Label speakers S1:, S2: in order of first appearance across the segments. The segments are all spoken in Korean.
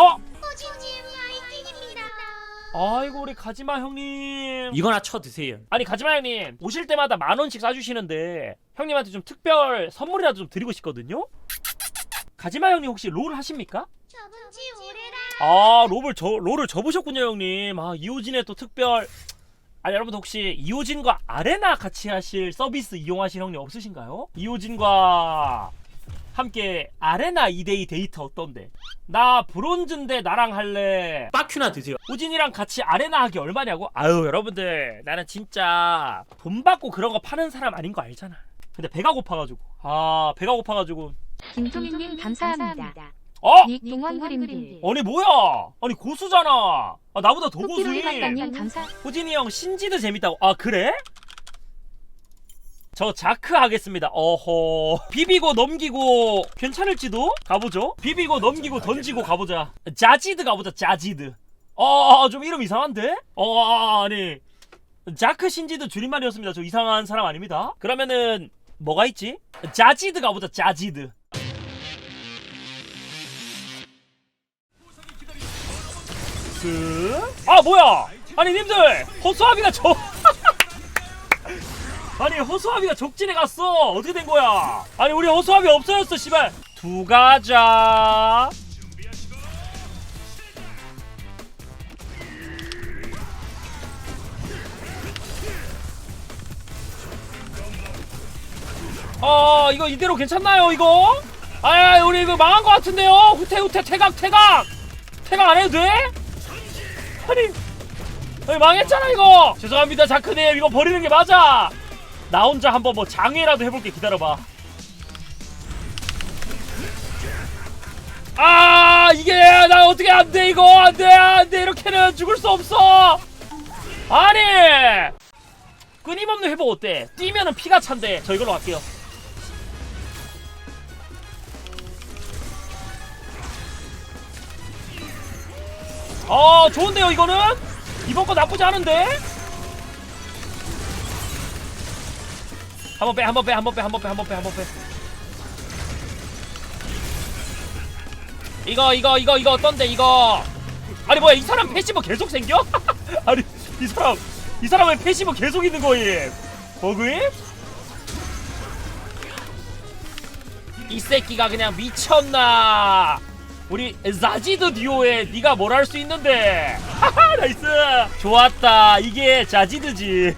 S1: 어?
S2: 화이팅입니다.
S1: 아이고 우리 가지마 형님 이거나 쳐 드세요 아니 가지마 형님 오실 때마다 만 원씩 싸주시는데 형님한테 좀 특별 선물이라도 좀 드리고 싶거든요 가지마 형님 혹시 롤 하십니까?
S2: 저번 지 오래라.
S1: 아 롤을 저 롤을 접으셨군요 형님 아 이호진의 또 특별 아 여러분 혹시 이호진과 아레나 같이 하실 서비스 이용하실 형님 없으신가요? 이호진과 함께 아레나 2대2 데이트 어떤데? 나 브론즈인데 나랑 할래 빠큐나 드세요 호진이랑 같이 아레나 하기 얼마냐고? 아유 여러분들 나는 진짜 돈 받고 그런 거 파는 사람 아닌 거 알잖아 근데 배가 고파가지고 아 배가 고파가지고
S3: 김종인님 감사합니다.
S1: 어?
S3: 닉 동원 그림길.
S1: 아니 뭐야 아니 고수잖아 아 나보다 더
S3: 감사.
S1: 호진이 형 신지드 재밌다고 아 그래? 저 자크 하겠습니다. 어허. 비비고 넘기고 괜찮을지도 가보죠. 비비고 넘기고 던지고 가보자. 자지드 가보자 자지드. 어 좀 이름 이상한데? 어 아니. 자크 신지드 줄임말이었습니다. 저 이상한 사람 아닙니다. 그러면은 뭐가 있지? 자지드 가보자 자지드. 그... 아 뭐야? 아니 님들 허수아비가 저 아니 허수아비가 적진에 갔어. 어떻게 된 거야? 아니 우리 허수아비 없어졌어 씨발. 두 가자. 어 이거 이대로 괜찮나요 이거? 아 우리 이거 망한 거 같은데요? 후퇴 후퇴 퇴각 퇴각. 퇴각 안 해도 돼? 아니 아니 망했잖아 이거. 죄송합니다 자크님. 이거 버리는 게 맞아 나 혼자 한번 뭐 장애라도 해볼게. 기다려봐. 아 이게 나 어떻게 안 돼 이거? 안 돼 안 돼. 이렇게는 죽을 수 없어. 아니! 끊임없는 회복 어때? 뛰면은 피가 찬대. 저 이걸로 갈게요. 아 좋은데요 이거는? 이번 거 나쁘지 않은데 한 번 빼 한 번 빼 한 번 빼 한 번 빼 한 번 빼 한 번 빼. 이거 이거 이거 이거 어떤데 이거? 아니 뭐야 이 사람 패시브 계속 생겨? 아니 이 사람 이 사람 왜 패시브 계속 있는 거임. 버그임? 이 새끼가 그냥 미쳤나? 우리 자지드 듀오에 네가 뭘 할 수 있는데? 하하 나이스! 좋았다. 이게 자지드지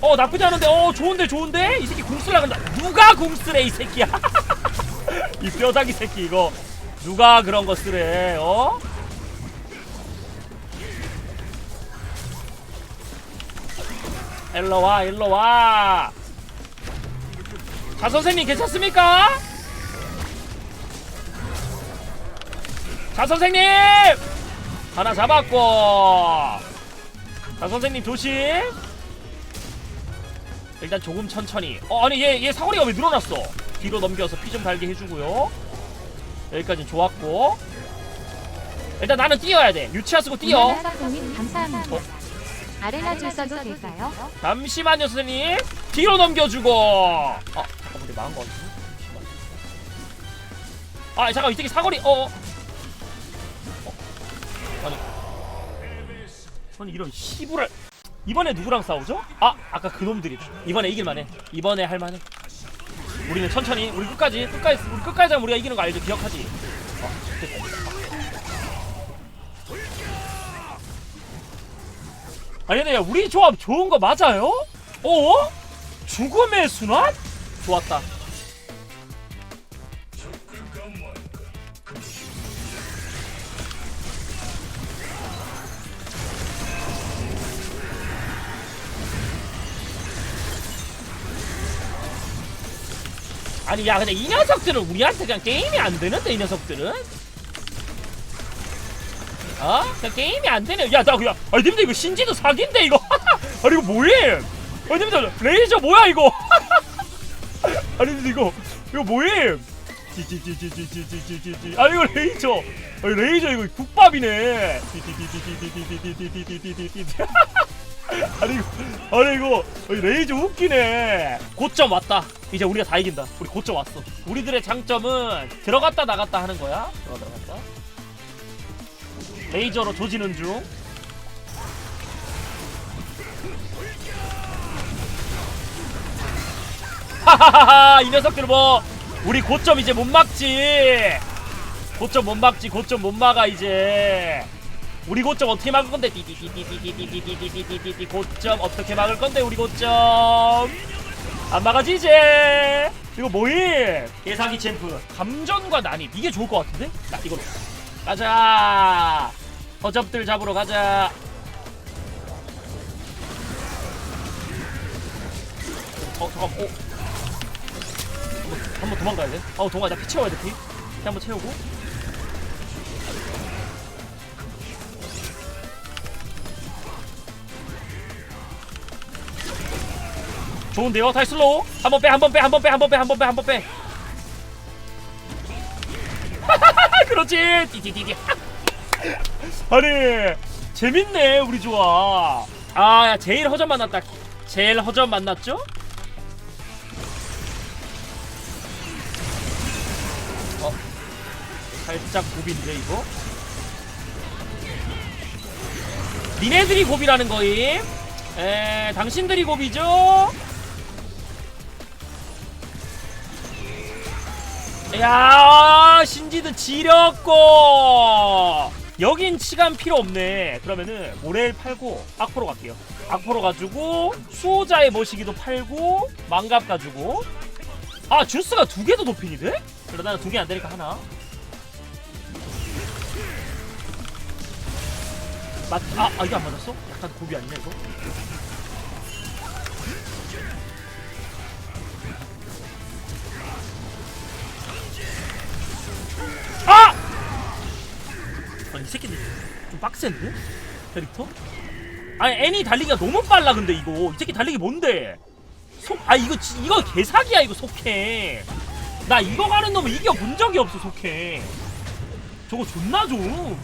S1: 어 나쁘지 않은데 어 좋은데 좋은데 이 새끼 궁쓰라 간다 누가 궁쓰래 이 새끼야 이 뼈다귀 새끼 이거 누가 그런 거 쓰래 어? 일로 와, 일로 와. 자, 선생님 괜찮습니까? 자, 선생님! 하나 잡았고. 자, 선생님 조심. 일단 조금 천천히. 어, 아니, 얘, 얘 사거리가 왜 늘어났어? 뒤로 넘겨서 피 좀 달게 해주고요. 여기까지 좋았고. 일단 나는 뛰어야 돼. 유치아 쓰고 뛰어.
S3: 감사합니다.
S1: 어?
S3: 아레나 줄 써도 될까요?
S1: 잠시만요 선생님 뒤로 넘겨주고 아 잠깐만 우리 망한 거 같은데 잠시만 아 잠깐 이 새끼 사거리 어, 어. 어. 아니 아니 이런 시부랄 이번에 누구랑 싸우죠? 아 아까 그놈들이다 이번에 이길만해 이번에 할만해 우리는 천천히 우리 끝까지 끝까지 우리 끝까지 우리가 이기는 거 알죠 기억하지 어, 됐다, 됐다. 아니 근데 우리 조합 좋은 거 맞아요? 어? 죽음의 순환? 좋았다. 아니 야 근데 이 녀석들은 우리한테 그냥 게임이 안 되는데 이 녀석들은? 어? 게임이 안 되네. 야, 나 그냥. 아니, 님들 이거 신지도 사기인데, 이거. 아니, 이거 뭐임? 아니, 님들 레이저 뭐야, 이거? 아니, 님들 이거. 이거 뭐임? 찌찌찌찌찌찌찌찌찌. 아, 이거 레이저. 아니, 레이저 이거 국밥이네. 찌찌찌찌찌찌찌찌찌찌찌찌찌. 아니 이거 아니 이거 레이저 웃기네. 고점 왔다. 이제 우리가 다 이긴다. 우리 고점 왔어. 우리들의 장점은 들어갔다 나갔다 하는 거야. 들어갔다 나갔다. 레이저로 조지는 중. 하하하하 이 녀석들 뭐 우리 고점 이제 못 막지. 고점 못 막지 고점 못 막아 이제 우리 고점 어떻게 막을 건데? 띠띠띠띠띠띠띠띠띠띠띠띠 고점 어떻게 막을 건데 우리 고점? 안 막아지 이제? 이거 뭐임! 개사기 챔프. 감전과 난입. 이게 좋을 것 같은데? 자 이걸로 가자! 허접들 잡으러 가자! 어 잠깐 어. 한번 도망가야 돼. 어 도망가. 나 피 채워야 돼 피. 피 한번 채우고. 좋은데요? 다시 슬로우. 한 번 빼, 한 번 빼, 한 번 빼, 한 번 빼, 한 번 빼, 한 번 빼. 그렇지. 띠띠띠띠. 아니 재밌네 우리 조아. 아, 야, 제일 허접 만났다. 제일 허접 만났죠? 어 살짝 고비인데 이거 니네들이 고비라는 거임 에 당신들이 고비죠 야 신지드 지렸고 여긴 시간 필요 없네 그러면은 모렐 팔고 악포로 갈게요 악포로 가지고 수호자의 모시기도 팔고 망갑 가지고 아 주스가 두 개도 도핑이 돼? 그래 나는 두개 안 되니까 하나 맞.. 아, 아 이게 안 맞았어? 약간 고비 아니냐 이거? 아! 아니 이 새끼들 좀 빡센데? 캐릭터? 아니 애니 달리기가 너무 빨라 근데 이거. 이 새끼 달리기 뭔데? 속, 아 이거 지- 이거 개사기야 이거 속해. 나 이거 가는 놈은 이겨본 적이 없어 속해. 저거 존나 좀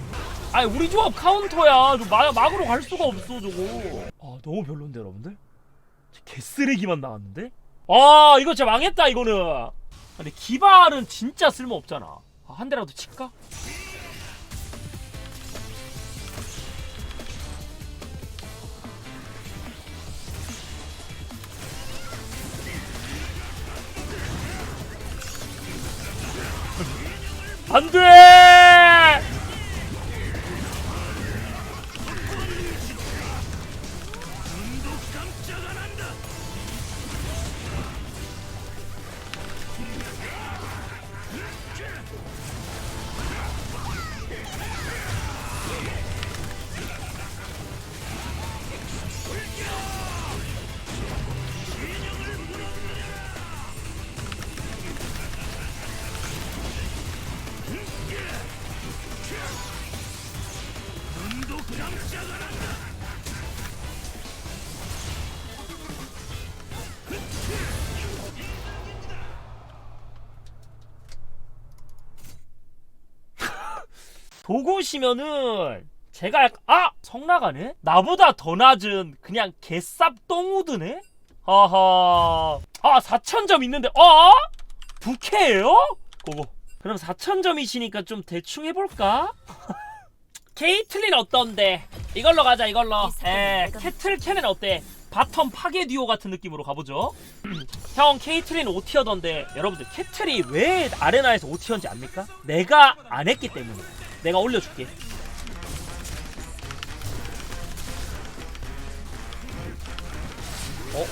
S1: 아니 우리 조합 카운터야. 좀 마, 막으로 갈 수가 없어 저거. 아 너무 별론데 여러분들? 개쓰레기만 나왔는데? 아 이거 진짜 망했다 이거는. 근데 기발은 진짜 쓸모없잖아 아, 한 대라도 칠까? 안 돼! 도구시면은 제가 약 아! 성나가네? 나보다 더 낮은 그냥 개쌉 똥우드네? 하하 아 4천점 있는데 어? 부캐예요? 고고 그럼 4천점이시니까 좀 대충 해볼까? 케이틀린 어떤데? 이걸로 가자 이걸로 에 캐틀 캐넨 어때? 바텀 파괴 듀오 같은 느낌으로 가보죠 형 케이틀린 5티어던데 여러분들 캐틀이 왜 아레나에서 5티어인지 압니까? 내가 안 했기 때문에 내가 올려줄게. 어?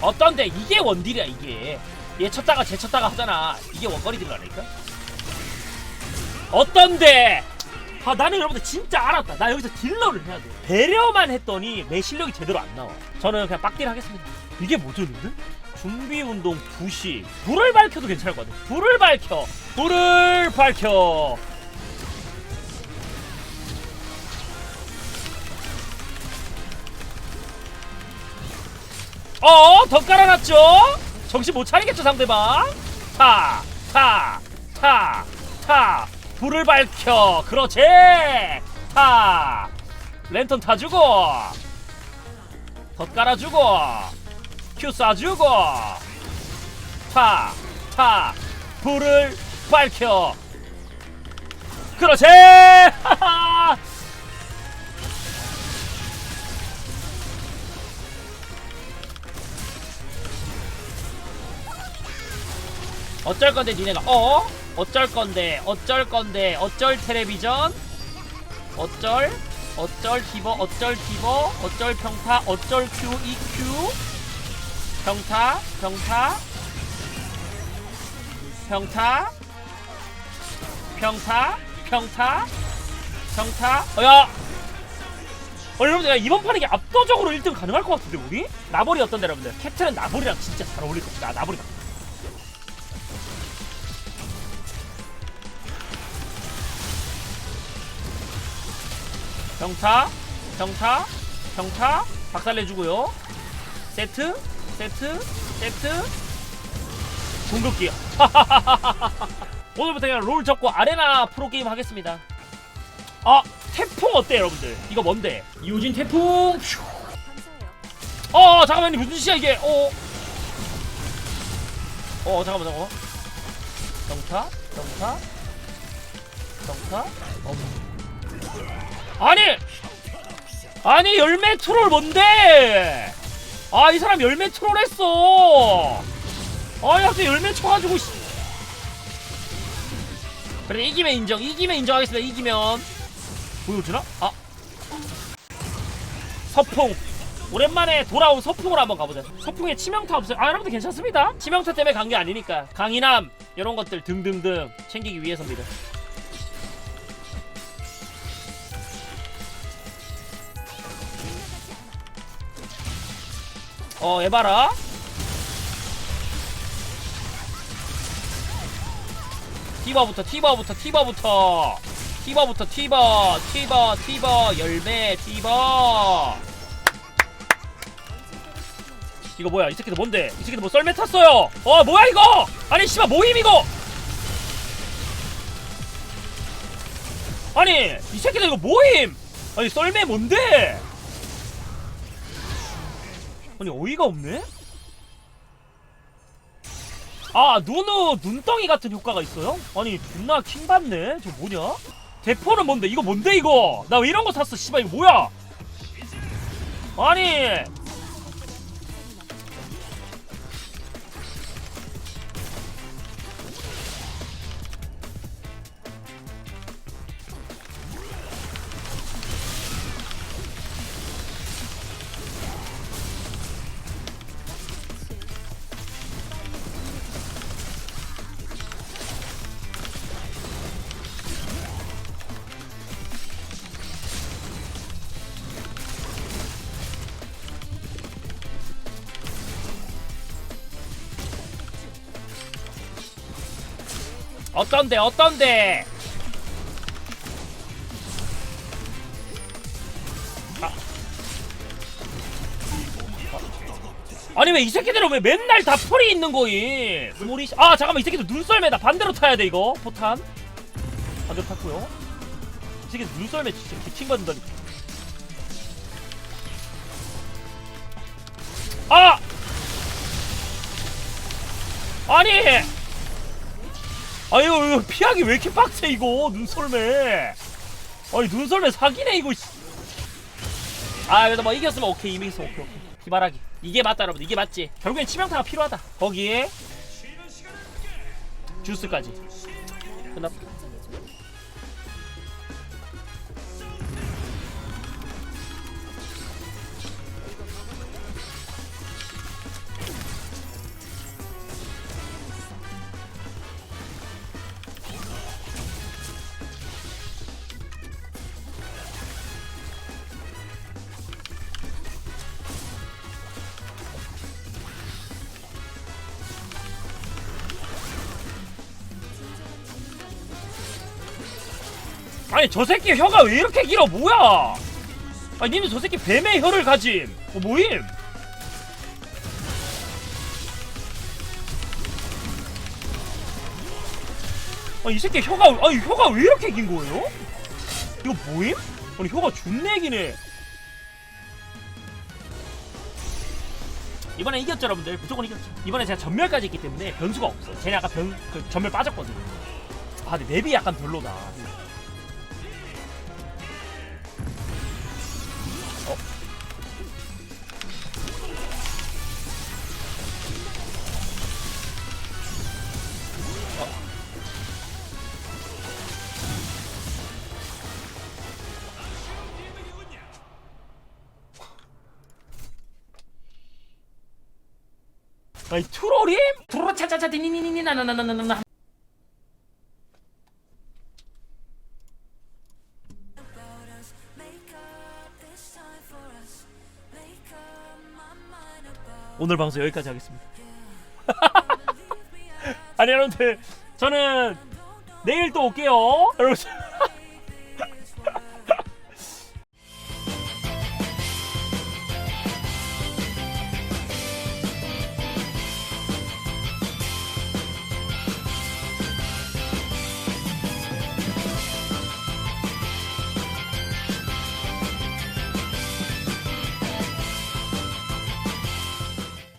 S1: 어떤데? 이게 원딜이야 이게. 얘 쳤다가 쟤 쳤다가 하잖아. 이게 원거리 딜러라니까? 어떤데 아 나는 여러분들 진짜 알았다 나 여기서 딜러를 해야 돼 배려만 했더니 내 실력이 제대로 안 나와 저는 그냥 빡딜 하겠습니다 이게 뭐였는데? 준비 운동 2시 불을 밝혀도 괜찮을 것 같아 불을 밝혀 불을 밝혀 어, 더 깔아놨죠? 정신 못 차리겠죠, 상대방? 타, 타, 타, 타. 불을 밝혀. 그렇지. 타. 랜턴 타주고. 더 깔아주고. 큐 쏴주고. 타, 타. 불을 밝혀. 그렇지. 어쩔 건데 니네가 어? 어쩔 건데 어쩔 건데 어쩔 텔레비전? 어쩔? 어쩔 티버 어쩔 티버? 어쩔 평타 어쩔 큐 EQ 평타 평타? 평타? 평타? 평타? 평타? 어야! 어, 여러분들 야, 이번 판에 압도적으로 1등 가능할 것 같은데 우리? 나보리 어떤데 여러분들? 캡틴은 나보리랑 진짜 잘 어울릴 겁니다. 나보리 가 평타 평타 평타. 박살내주고요. 세트 세트 세트. 궁극기. 오늘부터 그냥 롤 접고 아레나 프로게임 하겠습니다. 아 태풍 어때 여러분들? 이거 뭔데? 이우진 태풍? 퓨. 어 잠깐만 무슨 짓이야 이게? 어. 어, 잠깐만 잠깐만. 평타 평타 평타. 어. 아니 아니 열매 트롤 뭔데? 아 이 사람 열매 트롤 했어. 아니 갑자기 열매 쳐가지고 씨. 그래 이기면 인정 이기면 인정하겠습니다 이기면 보여주나? 아. 서풍. 오랜만에 돌아온 서풍을 한번 가보자. 서풍에 치명타 없어요. 아 여러분들 괜찮습니다. 치명타 때문에 간 게 아니니까. 강인함 이런 것들 등등등 챙기기 위해서입니다 어 에바라? 티바부터 티바부터 티바부터. 티바부터 티바 티바 티바 열매 티바. 이거 뭐야? 이 새끼들 뭔데? 이 새끼들 뭐 썰매 탔어요. 어 뭐야 이거? 아니 씨발 모임 이거! 아니 이 새끼들 이거 모임! 아니 썰매 뭔데 아니 어이가 없네? 아 누누 눈덩이 같은 효과가 있어요? 아니 존나 킹받네. 저 뭐냐? 대포는 뭔데? 이거 뭔데 이거? 나 왜 이런 거 샀어 씨발. 이거 뭐야? 아니 어떤데 어떤데? 아. 아니 왜 이 새끼들은 왜 맨날 다 풀이 있는 거임? 스몰이 아 잠깐만 이 새끼들 눈썰매다 반대로 타야 돼 이거. 포탄. 반대로 탔고요. 이 새끼들 눈썰매 진짜 개킹 받는다니까 아! 아니 아유 피하기 왜 이렇게 빡세 이거? 눈썰매. 아니 눈썰매 사기네 이거 씨. 아 그래도 뭐 이겼으면 오케이 이겼으면 오케이 오케이. 기바라기. 이게 맞다 여러분. 이게 맞지? 결국엔 치명타가 필요하다. 거기에 주스까지. 끝났다 아니 저 새끼 혀가 왜 이렇게 길어? 뭐야? 아니 니는 저 새끼 뱀의 혀를 가짐. 어 뭐임? 아이 새끼 혀가 아니 혀가 왜 이렇게 긴 거예요? 이거 뭐임? 아니 혀가 존내 기네. 이번에 이겼죠 여러분들. 무조건 이겼죠. 이번에 제가 전멸까지 했기 때문에 변수가 없어 쟤네 아까 변, 그 전멸 빠졌거든요. 아 근데 맵이 약간 별로다. 아니 트롤임? 트롤 차차차 디니니니니 나나나나나나 오늘 방송 여기까지 하겠습니다. 아니 여러분들 저는 내일 또 올게요. 여러분